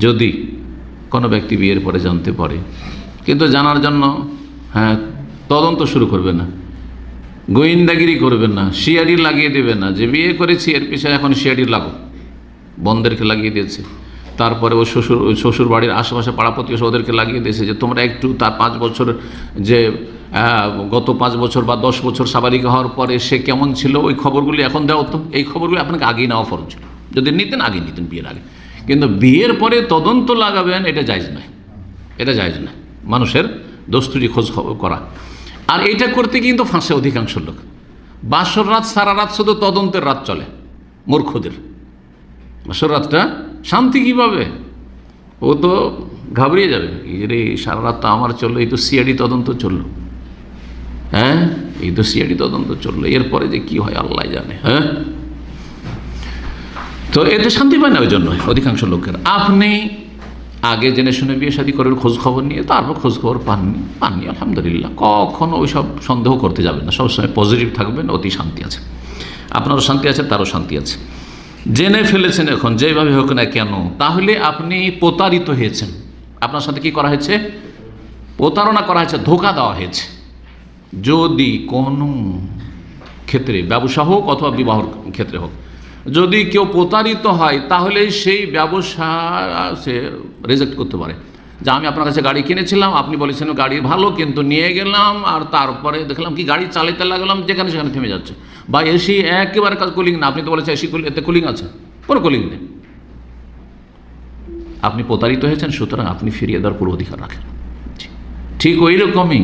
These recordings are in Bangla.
যদি কোনো ব্যক্তি বিয়ের পরে জানতে পারে। কিন্তু জানার জন্য হ্যাঁ তদন্ত শুরু করবে না। গোয়েন্দাগিরি করবেন না শিয়ারি লাগিয়ে দেবে না। যে বিয়ে করেছি, এর পিছনে এখন শিয়ারি লাগো। বন্ধেরকে লাগিয়ে দিয়েছে। তারপরে ও শ্বশুর ওই শ্বশুর বাড়ির আশেপাশে পাড়া ওদেরকে লাগিয়ে দিয়েছে যে তোমরা একটু তার পাঁচ বছর যে গত পাঁচ বছর বা দশ বছর সাবালিকা হওয়ার পরে সে কেমন ছিল, ওই খবরগুলি এখন দেওয়া হতো এই খবরগুলি আপনাকে আগেই নেওয়া ফরজ ছিল। যদি নিতেন আগে নিতেন বিয়ের আগে। কিন্তু বিয়ের পরে তদন্ত লাগাবেন, এটা জায়জ নয়। এটা জায়জ নয়। মানুষের দস্তুরি খোঁজ করা। আর এটা করতে কিন্তু ফাঁসে অধিকাংশ লোক। বাসর রাত, সারা রাত শুধু তদন্তের রাত চলে, মূর্খদের। বাসর রাতটা শান্তি কীভাবে? ও তো ঘাবড়িয়ে যাবে। এই রে সারা রাত তো আমার চলল, এই তো সিআইডি তদন্ত চলল। হ্যাঁ? এই তো সিআইডি তদন্ত চলল। এরপরে যে কি হয়, আল্লাহ জানে। হ্যাঁ? তো এতে শান্তি পায় না ওই জন্য অধিকাংশ লোকের। আপনি আগে জেনে শুনে বিয়ে শাদী করার খোঁজ খবর নিয়ে, তারপর খোঁজ খবর পাননি পাননি, আলহামদুলিল্লাহ। কখনো ওই সব সন্দেহ করতে যাবেন না। সবসময় পজিটিভ থাকবেন, অতি শান্তি আছে। আপনারও শান্তি আছে, তারও শান্তি আছে। জেনে ফেলেছেন এখন, যেভাবে হোক না কেন, তাহলে আপনি প্রতারিত হয়েছেন। আপনার সাথে কি করা হয়েছে? প্রতারণা করা হয়েছে, ধোকা দেওয়া হয়েছে। যদি কোনো ক্ষেত্রে, ব্যবসা হোক অথবা বিবাহর ক্ষেত্রে হোক যদি কেউ প্রতারিত হয়, তাহলে সেই ব্যবসা সে রেজেক্ট করতে পারে। যে আমি আপনার কাছে গাড়ি কিনেছিলাম, আপনি বলেছেন গাড়ি ভালো, কিন্তু নিয়ে গেলাম, আর তারপরে দেখলাম কি গাড়ি চালাতে লাগলাম, যেখানে সেখানে থেমে যাচ্ছে। বা এসি একেবারে কাজ কুলিং না, আপনি তো বলেছেন এসি কুলিং এতে কুলিং আছে, কোনো কুলিং নেই। আপনি প্রতারিত হয়েছেন, সুতরাং আপনি ফিরিয়ে দেওয়ার পুরো অধিকার রাখেন। ঠিক ওই রকমই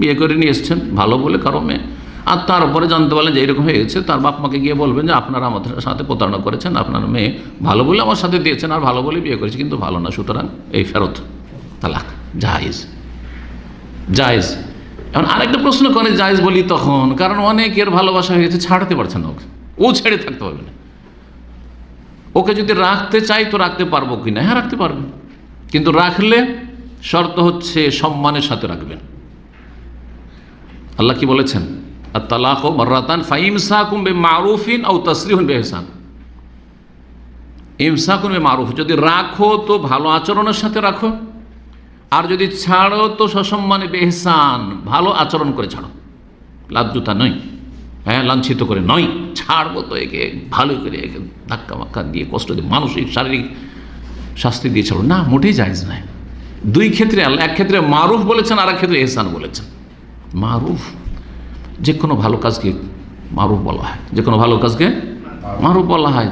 বিয়ে করে নিয়ে এসছেন, ভালো বলে কারও মেয়ে। আর তারপরে জানতে পারলেন যে এরকম হয়ে গেছে তার বাপ মাকে গিয়ে বলবেন যে আপনারা আমাদের সাথে প্রতারণা করেছেন, আপনার মেয়ে ভালো বলে আমার সাথে দিয়েছেন, আর ভালো বলে বিয়ে করেছে, কিন্তু ভালো না, সুতরাং এই ফেরত, তালাক, জায়েজ জায়েজ। এখন আরেকটা প্রশ্ন করে জায়েজ বলি তখন, কারণ অনেকের ভালোবাসা হয়ে গেছে, ছাড়তে পারছে না ওকে, ও ছেড়ে থাকতে পারবে না। ওকে যদি রাখতে চাই তো রাখতে পারব কি না? হ্যাঁ রাখতে পারবেন কিন্তু রাখলে শর্ত হচ্ছে সম্মানের সাথে রাখবেন। আল্লাহ কি বলেছেন? আর তালাক মর্রাতান ফাইমসাকুম বে মারুফিন ও তসরিহন বেহসান ইমসাকুন বে মারুফ যদি রাখো তো ভালো আচরণের সাথে রাখো। আর যদি ছাড়ো তো সসম্মানে বেহসান ভালো আচরণ করে ছাড়ো। লাজ্জুতা নয়। হ্যাঁ লাঞ্ছিত করে নয়। ছাড়বো তো একে, ভালো করে একে, ধাক্কা মাক্কা দিয়ে কষ্ট দিয়ে মানসিক, শারীরিক শাস্তি দিয়ে ছাড়ো। না, মোটেই জায়জ নয়। দুই ক্ষেত্রে এক ক্ষেত্রে মারুফ বলেছেন আর এক ক্ষেত্রে এহসান বলেছেন। মারুফ। যে কোনো ভালো কাজকে মারুফ বলা হয়। যে কোনো ভালো কাজকে মারুফ বলা হয়।